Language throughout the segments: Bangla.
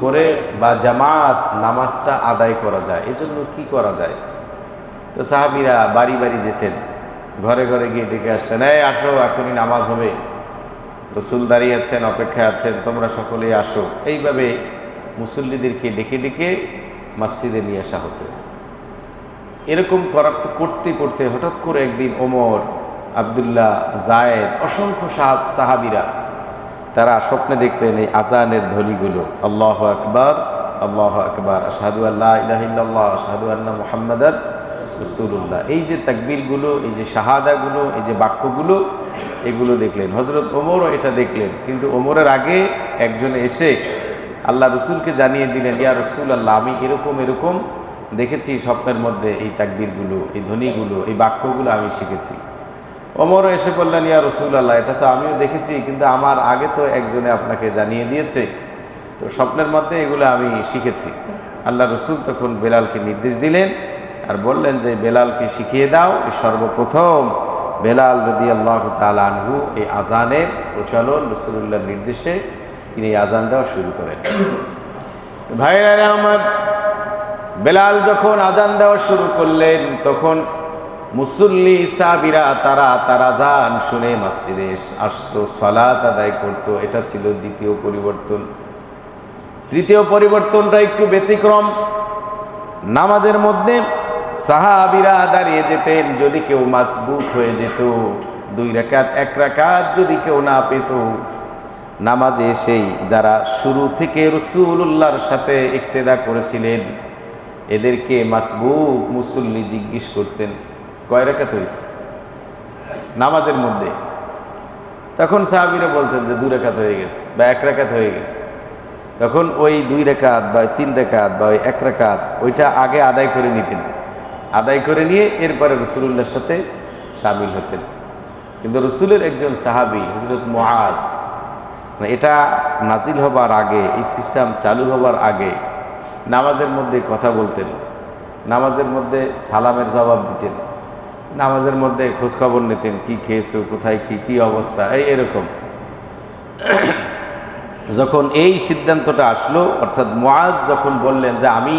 করে বা জামাত নামাজটা আদায় করা যায়। এজন্য কি করা যায়? তো সাহাবিরা বাড়ি বাড়ি যেতেন, ঘরে ঘরে গিয়ে ডেকে আসতেন, এই আসো, এখনই নামাজ হবে। রসুল দাঁড়িয়ে আছেন, অপেক্ষায় আছেন, তোমরা সকলেই আসো। এইভাবে মুসল্লিদেরকে ডেকে ডেকে মসজিদে নিয়ে আসা হতো। এরকম করার করতে করতে হঠাৎ করে একদিন ওমর, আবদুল্লাহ, জায়েদ, অসংখ্য সাহাব সাহাবিরা তারা স্বপ্নে দেখলেন এই আজানের ধ্বনিগুলো আল্লাহ আকবর আল্লাহ আকবর। শাহাদু আল্লাহ ইলাহিল্লাহ শাহাদু আল্লাহ মোহাম্মদার রসুল্লাহ এই যে তাকবিরগুলো, এই যে শাহাদাগুলো, এই যে বাক্যগুলো, এগুলো দেখলেন। হজরত ওমরও এটা দেখলেন। কিন্তু ওমরের আগে একজন এসে আল্লাহ রসুলকে জানিয়ে দিলেন, ইয়া রসুল আল্লাহ আমি এরকম এরকম দেখেছি স্বপ্নের মধ্যে এই তাকবিরগুলো, এই ধ্বনিগুলো এই বাক্যগুলো আমি শিখেছি। ওমরও এসে বললেন, ইয়া রসুল আল্লাহ এটা তো আমিও দেখেছি, কিন্তু আমার আগে তো একজনে আপনাকে জানিয়ে দিয়েছে। তো স্বপ্নের মধ্যে এগুলো আমি শিখেছি। আল্লাহ রসুল তখন বেলালকে নির্দেশ দিলেন আর বললেন যে, বেলালকে শিখিয়ে দাও এই সর্বপ্রথম বেলাল রদি আল্লাহ আনহু এই আজানের প্রচলন রসুল্লাহর নির্দেশে তিনি আজান দেওয়া শুরু করেন। ভাইরা আমার, বেলাল যখন আজান দেওয়া শুরু করলেন, তখন মুসল্লি সাবিরা তারা তারা যান শুনে মসজিদে আসতো, সলাত আদায় করতো। এটা ছিল দ্বিতীয় পরিবর্তন। তৃতীয় পরিবর্তনটা একটু ব্যতিক্রম। নামাজের মধ্যে সাহাবিরা দাঁড়িয়ে যেতেন, যদি কেউ মাসবুক হয়ে যেত, দুই রাকাত, এক রাকাত যদি কেউ না পেত। নামাজে এসেই যারা শুরু থেকে রসুল্লাহর সাথে ইক্তেদা করেছিলেন, এদেরকে মাসবুক মুসল্লি জিজ্ঞেস করতেন। কয় রেখাত হয়েছে নামাজের মধ্যে। তখন সাহাবিরা বলতেন যে দুই রেখাত হয়ে গেছে বা এক রেখাত হয়ে গেছে। তখন ওই দুই রেখাত বা ওই তিন রেখাত বা ওই এক রেখাত, ওইটা আগে আদায় করে নিতেন। আদায় করে নিয়ে এরপরে রসুল্লাহর সাথে সামিল হতেন। কিন্তু রসুলের একজন সাহাবি হজরত মহাজ মানে এটা নাজিল হবার আগে, এই সিস্টেম চালু হবার আগে নামাজের মধ্যে কথা বলতেন। নামাজের মধ্যে সালামের জবাব দিতেন। নামাজের মধ্যে খোঁজখবর নিতেন, কি খেয়েছো, কোথায় কি কি অবস্থা, এই এরকম। যখন এই সিদ্ধান্তটা আসলো, অর্থাৎ মোয়াজ যখন বললেন যে আমি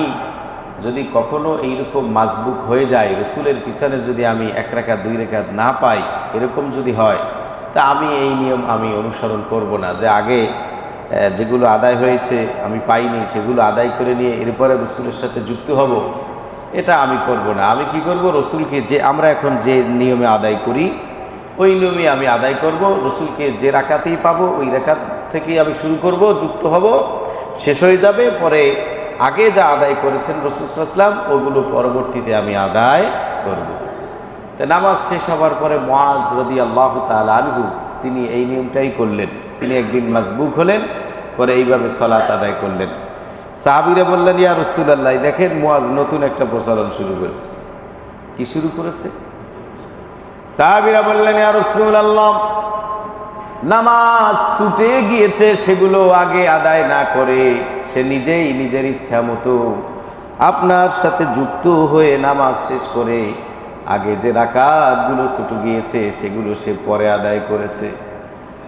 যদি কখনো এইরকম মাজবুক হয়ে যায় রসুলের পিছনে যদি আমি এক রেখা দুই রেখা না পাই, এরকম যদি হয়, তা আমি এই নিয়ম আমি অনুসরণ করব না। যে আগে যেগুলো আদায় হয়েছে আমি পাইনি, সেগুলো আদায় করে নিয়ে এরপরে রসুলের সাথে যুক্ত হব এটা আমি করব না। আমি কি করব? রসুলকে যে আমরা এখন যে নিয়মে আদায় করি, ওই নিয়মে আমি আদায় করব। রসুলকে যে রাকাতেই পাবো, ওই রাকাত থেকেই আমি শুরু করব, যুক্ত হব। শেষ হয়ে যাবে। পরে আগে যা আদায় করেছেন রসুলাম ওগুলো পরবর্তীতে আমি আদায় করব। তো নামাজ শেষ হবার পরে মোয়াজ রদি আল্লাহ তাল তিনি এই নিয়মটাই করলেন। তিনি একদিন মাজবুক হলেন, পরে এইভাবে সলাত আদায় করলেন। সাহাবিরা বললেন, ইয়া রসুলাল্লাহ দেখেন মোয়াজ নতুন একটা প্রচলন শুরু করেছে। কি শুরু করেছে? সাহাবিরা বললেন, ইয়া রসুলাল্লাহ, নামাজ ছুটে গিয়েছে, সেগুলো আগে আদায় না করে সে নিজেই নিজের ইচ্ছা মতো আপনার সাথে যুক্ত হয়ে নামাজ শেষ করে আগে যে রাকাতগুলো ছুটে গিয়েছে, সেগুলো সে পরে আদায় করেছে।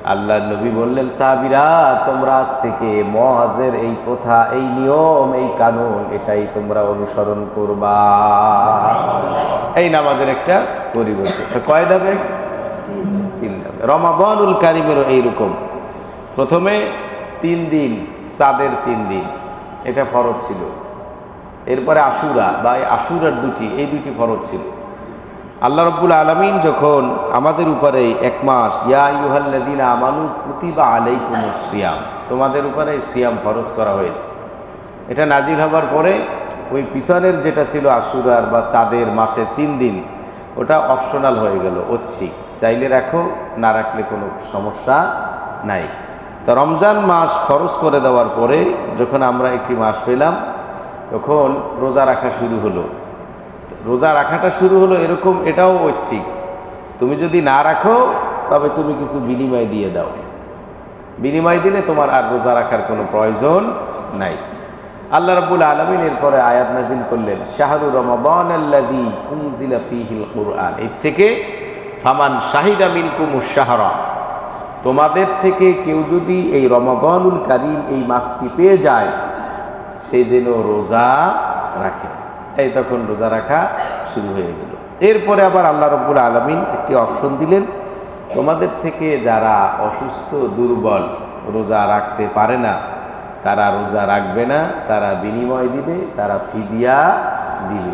আল্লাহ নবী বললেন, সাহাবিরা, তোমরা আজ থেকে মহাজের এই প্রথা, এই নিয়ম, এই কানুন, এটাই তোমরা অনুসরণ করবা। এই নামাজের একটা পরিবর্তন। কয় দাবে তিন দাবে রমাবানুল কারিমেরও এইরকম। প্রথমে তিন দিন চাঁদের তিন দিন, এটা ফরজ ছিল। এরপরে আশুরা, বা আশুরার দুটি, এই দুটি ফরজ ছিল। আল্লাহ রব্বুল আলমিন যখন আমাদের উপরে এক মাস, ইয়া ইউহাল্লাদিন আমানু কুতিবা আলাইকুম সিয়াম তোমাদের উপরে সিয়াম ফরজ করা হয়েছে। এটা নাজিল হবার পরে ওই পিছনের যেটা ছিল আশুরার বা চাঁদের মাসের তিন দিন, ওটা অপশনাল হয়ে গেল ঐচ্ছিক চাইলে রাখো, না রাখলে কোনো সমস্যা নাই। তো রমজান মাস ফরজ করে দেওয়ার পরে যখন আমরা একটি মাস পেলাম, তখন রোজা রাখা শুরু হলো। রোজা রাখাটা শুরু হলো এরকম, এটাও ঐচ্ছিক তুমি যদি না রাখো, তবে তুমি কিছু বিনিময় দিয়ে দাও। বিনিময় দিলে তোমার আর রোজা রাখার কোনো প্রয়োজন নাই। আল্লাহ রাব্বুল আলমিন এরপরে আয়াত নাজিল করলেন, শাহরু রমাদান এর থেকে, ফামান শাহিদা মিনকুম শাহরা। তোমাদের থেকে কেউ যদি এই রমাদানুল কারীম এই মাসটি পেয়ে যায়, সে যেন রোজা রাখে। এই তখন রোজা রাখা শুরু হয়ে গেল। এরপরে আবার আল্লাহ রব্বুল আলমিন একটি অপশন দিলেন, তোমাদের থেকে যারা অসুস্থ, দুর্বল রোজা রাখতে পারে না, তারা রোজা রাখবে না, তারা বিনিময় দিবে, তারা ফিদিয়া দিবে।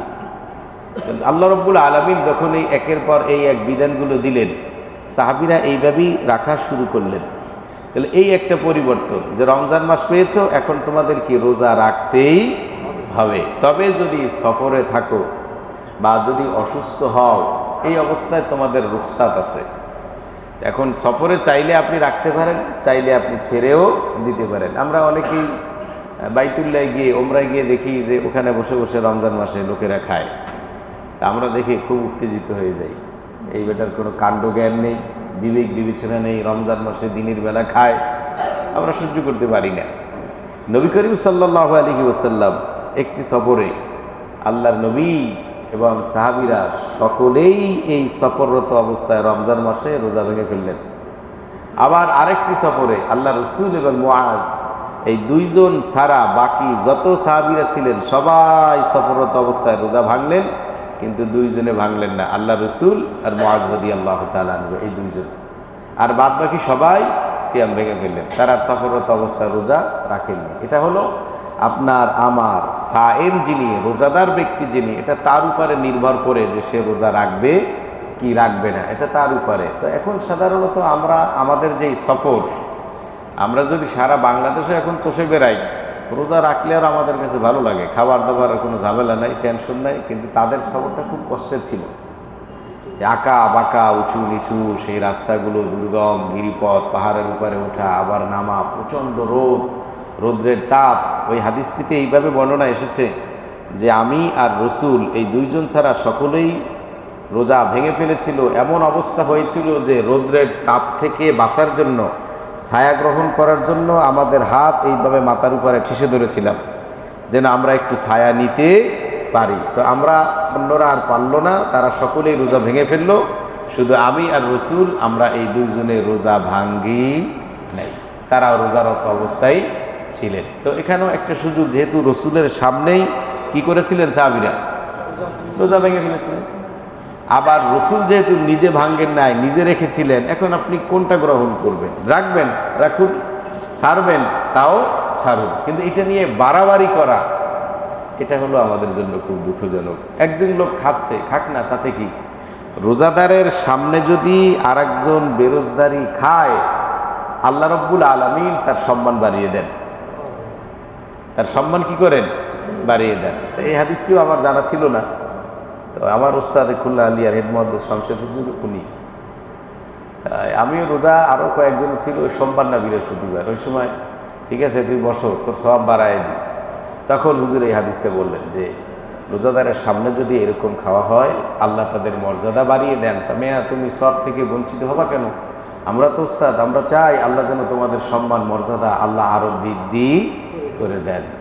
আল্লাহ রব্বুল আলমিন যখন এই একের পর এই এক বিধানগুলো দিলেন, সাহাবিরা এইভাবেই রাখা শুরু করলেন। তাহলে এই একটা পরিবর্তন, যে রমজান মাস পেয়েছ, এখন তোমাদের কি রোজা রাখতেই হবে তবে যদি সফরে থাকো বা যদি অসুস্থ হও, এই অবস্থায় তোমাদের রুখসাত আছে। এখন সফরে চাইলে আপনি রাখতে পারেন, চাইলে আপনি ছেড়েও দিতে পারেন। আমরা অনেকেই বাইতুল্লায় গিয়ে, ওমরায় গিয়ে দেখি যে ওখানে বসে বসে রমজান মাসে লোকেরা খায়। আমরা দেখে খুব উত্তেজিত হয়ে যাই। এই বেটার কোনো কাণ্ড জ্ঞান নেই, বিবেক বিবেচনা নেই, রমজান মাসে দিনের বেলা খায়। আমরা সহ্য করতে পারি না। নবী করিম সাল্লাহ আলহি ওসাল্লাম একটি সফরে আল্লাহর নবী এবং সাহাবিরা সকলেই এই সফররত অবস্থায় রমজান মাসে রোজা ভেঙে ফেললেন। আবার আরেকটি সফরে আল্লাহ রসুল এবং মোয়াজ এই দুইজন ছাড়া বাকি যত সাহাবিরা ছিলেন সবাই সফররত অবস্থায় রোজা ভাঙলেন, কিন্তু দুইজনে ভাঙলেন না। আল্লাহ রসুল আর মুআজ রদি আল্লাহ তালু এই দুইজন। আর বাদ বাকি সবাই সিয়াম ভেঙে ফেললেন। তারা সফররত অবস্থায় রোজা রাখেননি। এটা হলো আপনার, আমার, সায়েম যিনি, রোজাদার ব্যক্তি যিনি, এটা তার উপরে নির্ভর করে যে সে রোজা রাখবে কি রাখবে না, এটা তার উপরে। তো এখন সাধারণত আমরা, আমাদের যেই সফর, আমরা যদি সারা বাংলাদেশে এখন চষে বেড়াই, রোজা রাখলে আর আমাদের কাছে ভালো লাগে। খাবার দাবারের কোনো ঝামেলা নাই টেনশন নাই, কিন্তু তাদের সফরটা খুব কষ্টের ছিল। আঁকা বাঁকা, উঁচু নিচু, সেই রাস্তাগুলো দুর্গম, গিরিপথ, পাহাড়ের উপরে ওঠা, আবার নামা, প্রচণ্ড রোদ রৌদ্রের তাপ, ওই হাদিসটিতে এইভাবে বর্ণনা এসেছে যে আমি আর রসুল এই দুইজন ছাড়া সকলেই রোজা ভেঙে ফেলেছিল। এমন অবস্থা হয়েছিল যে রৌদ্রের তাপ থেকে বাঁচার জন্য, ছায়া গ্রহণ করার জন্য আমাদের হাত এইভাবে মাথার উপরে ঠেসে ধরেছিলাম, যেন আমরা একটু ছায়া নিতে পারি। তো আমরা অন্যরা আর পারল না, তারা সকলেই রোজা ভেঙে ফেলল। শুধু আমি আর রসুল, আমরা এই দুইজনে রোজা ভাঙ্গি নাই। তারা রোজারত অবস্থায় ছিলেন। তো এখানেও একটা সুযোগ, যেহেতু রসুলের সামনেই কি করেছিলেন সাহাবিরা? রোজা ভেঙে ফেলেছিলেন। আবার রসুল যেহেতু নিজে ভাঙ্গেন নাই, নিজে রেখেছিলেন, এখন আপনি কোনটা গ্রহণ করবেন? রাখবেন, রাখুন, ছাড়বেন, তাও ছাড়ুন। কিন্তু এটা নিয়ে বাড়াবাড়ি করা, এটা হলো আমাদের জন্য খুব দুঃখজনক। একজন লোক খাচ্ছে, খাক না, তাতে কি? রোজাদারের সামনে যদি আর একজন বেরোজদারি খায়, আল্লাহ রব্বুল আলমিন তার সম্মান বাড়িয়ে দেন। তার সম্মান কি করেন? বাড়িয়ে দেন। তো এই হাদিসটিও আমার জানা ছিল না। তো আমার ওস্তাদ খুল্লা আলিয়ার হেড মহাদ্দ শমশেদ হুজুর উনি। আমিও রোজা আরও কয়েকজন ছিল, ওই সোমবার না বৃহস্পতিবার। ওই সময়, ঠিক আছে তুই বসো তোর সব বাড়ায় দি তখন হুজুর এই হাদিসটা বললেন যে, রোজাদারের সামনে যদি এরকম খাওয়া হয়, আল্লাহ তাদের মর্যাদা বাড়িয়ে দেন। তা মেয়া, তুমি সব থেকে বঞ্চিত হবা কেন? আমরা তো ওস্তাদ আমরা চাই আল্লাহ যেন তোমাদের সম্মান, মর্যাদা আল্লাহ আরও বৃদ্ধি করে দেন।